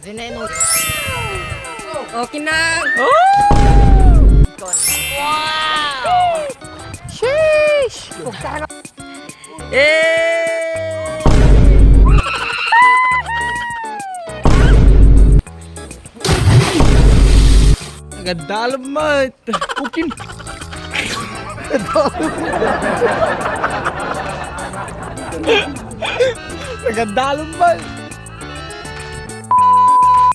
Yun. Okay na. Kon. Sheesh! Eh! Ganda alamat. Ukin. Ganda alamat.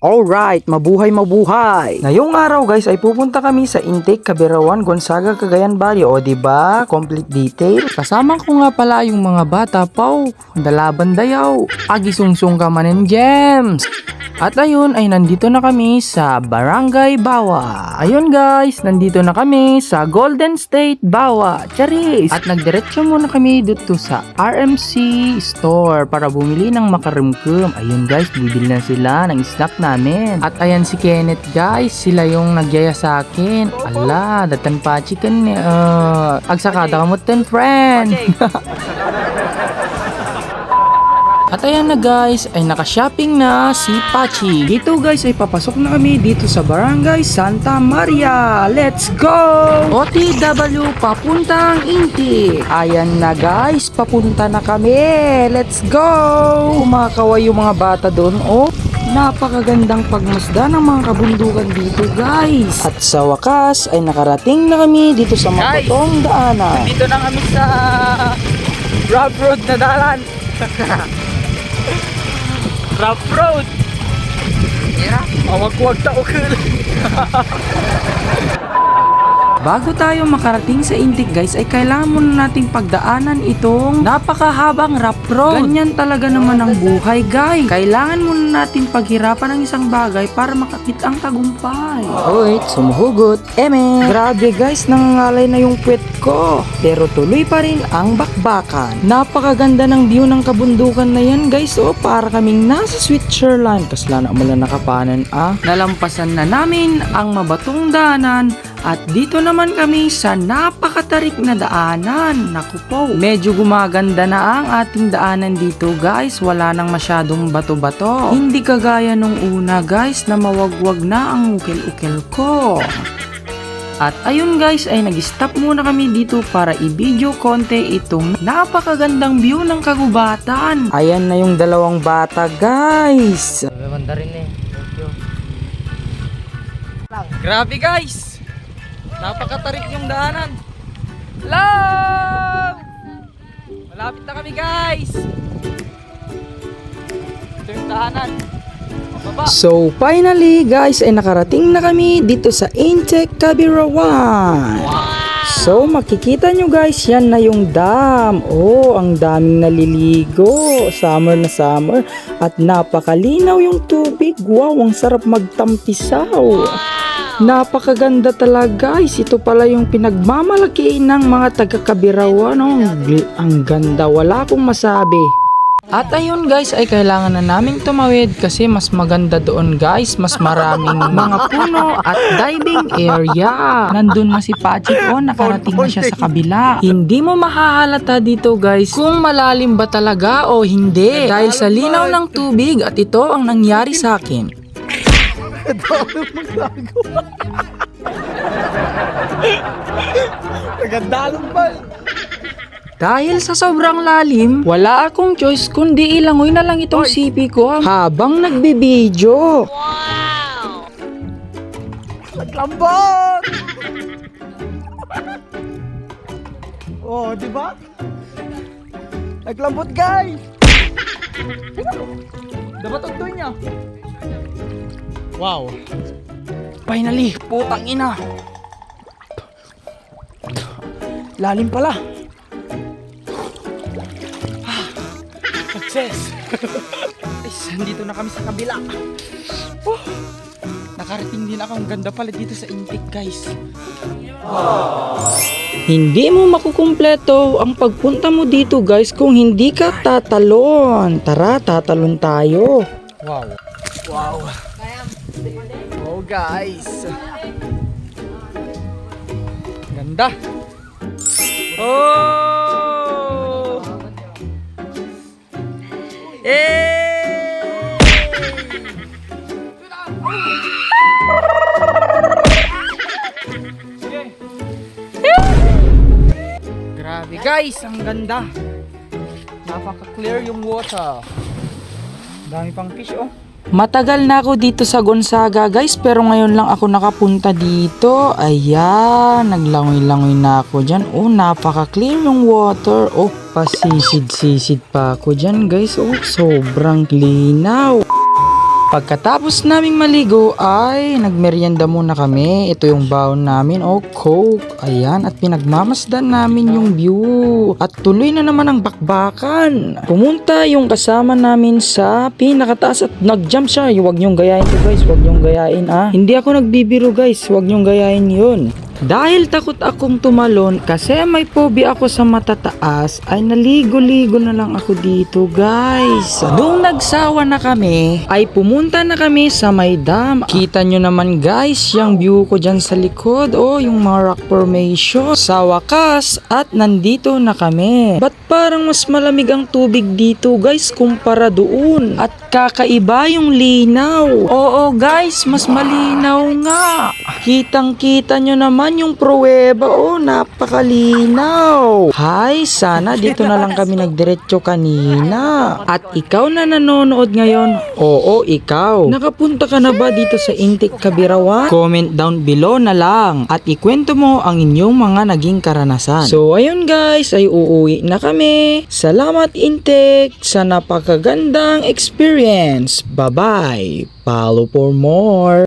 Alright, mabuhay mabuhay. Ngayong araw guys ay pupunta kami sa Intake Cabirawan, Gonzaga, Cagayan Valley. O di ba? Complete detail. Kasama ko nga pala yung mga bata paw. Dalaban dayaw. Agisungsung ka manin gems. At ayun ay nandito na kami sa Barangay Bawa. Ayun guys, nandito na kami sa Golden State Bawa. Charis! At nagdiretso muna kami dito sa RMC store para bumili ng makarimkum. Ayun guys, bibili na sila ng snack namin. At ayan si Kenneth guys, sila yung nagyaya sa akin. Ala, datan pa chicken ni uh, agsakada ka mo ten friend. At ayan na guys, ay naka-shopping na si Pachi. Dito guys ay papasok na kami dito sa Barangay Santa Maria. Let's go! OTW papuntang Inti. Ayan na guys, papunta na kami. Let's go! Kumakaway yung mga bata doon. Oh, napakagandang pagmasda ng mga kabundukan dito guys. At sa wakas ay nakarating na kami dito sa mapatong daanan. Dito na kami sa rough road na daanan. rough road. Yeah. Awag wag ta okay. Bago tayo makarating sa Intik guys ay kailangan muna nating pagdaanan itong napakahabang rough road. Ganyan talaga naman ang buhay guys. Kailangan muna nating paghirapan ng isang bagay para makakit ang tagumpay. Wait, sumuhugot. Eme. Grabe guys, nangangalay na yung puwet ko. Pero tuloy pa rin ang bakbakan. Napakaganda ng view ng kabundukan na yan guys. Oh, para kaming nasa Switzerland. Kasla na mula nakapanan ah. Nalampasan na namin ang mabatong daanan at dito naman kami sa napakatarik na daanan. Naku po, medyo gumaganda na ang ating daanan dito guys. Wala nang masyadong bato-bato. Hindi kagaya nung una guys na mawagwag na ang ukil-ukil ko. At ayun guys ay nag-stop muna kami dito para i-video konti itong napakagandang view ng kagubatan. Ayan na yung dalawang bata guys. Man rin eh. Thank you. Grabe guys! Napakatarik yung daanan. Love! Malapit na kami guys! Ito yung daanan. So finally guys ay nakarating na kami dito sa Intec Kabirawan. So makikita nyo guys yan na yung dam. Oh ang daming naliligo. Summer na summer. At napakalinaw yung tubig. Wow ang sarap magtampisaw. Napakaganda talaga guys. Ito pala yung pinagmamalaki ng mga taga-Kabirawan. Oh. Ang, ang ganda. Wala akong masabi. At ayun guys ay kailangan na naming tumawid kasi mas maganda doon guys. Mas maraming mga puno at diving area. Nandun na si Patrick o nakarating na siya sa kabila. Hindi mo mahahalata dito guys kung malalim ba talaga o hindi. Dahil sa linaw ng tubig at ito ang nangyari sa akin. Dahil sa sobrang lalim, wala akong choice kundi ilangoy na lang itong sipi ko habang nagbibideo. Wow! Naglambot! oh, di ba? Naglambot, guys! Dapat ugtoy niya. Wow. Finally, putang ina. Lalim pala. Success! Guys, nandito na kami sa kabila. Oh, nakarating din ako. Ang ganda pala dito sa Intik, guys. Hindi mo makukumpleto ang pagpunta mo dito, guys, kung hindi ka tatalon. Tara, tatalon tayo. Wow. Wow. Go guys! Ganda! Oh! Hey! Grabe guys, ang ganda. Napaka-clear yung water. Dami pang fish oh. Matagal na ako dito sa Gonzaga guys pero ngayon lang ako nakapunta dito. Ayan, naglangoy-langoy na ako dyan. Oh, napaka-clear yung water. Oh, pasisid-sisid pa ako dyan guys. Oh, sobrang linaw. Pagkatapos naming maligo ay nagmeryenda muna kami. Ito yung baon namin. Oh, Coke. Ayan. At pinagmamasdan namin yung view. At tuloy na naman ang bakbakan. Pumunta yung kasama namin sa pinakataas at nag-jump siya. Huwag niyong gayahin to guys. Huwag niyong gayahin ah. Hindi ako nagbibiro guys. Huwag niyong gayahin yun. Dahil takot akong tumalon kasi may phobia ako sa matataas ay naligo-ligo na lang ako dito guys. Nung nagsawa na kami ay pumunta na kami sa may dam. Kita nyo naman guys yung view ko dyan sa likod o yung mga rock formation. Sa wakas at nandito na kami. Ba't parang mas malamig ang tubig dito guys kumpara doon? At kakaiba yung linaw. Oo guys, mas malinaw nga. Kitang kita nyo naman yung pruweba. Oh, napakalinaw. Hay, sana dito na lang kami nagdiretso kanina. At ikaw na nanonood ngayon. Oo, ikaw. Nakapunta ka na ba dito sa Intik Kabirawan? Comment down below na lang. At ikwento mo ang inyong mga naging karanasan. So, ayun guys, ay uuwi na kami. Salamat Intik sa napakagandang experience. Bye-bye. Follow for more.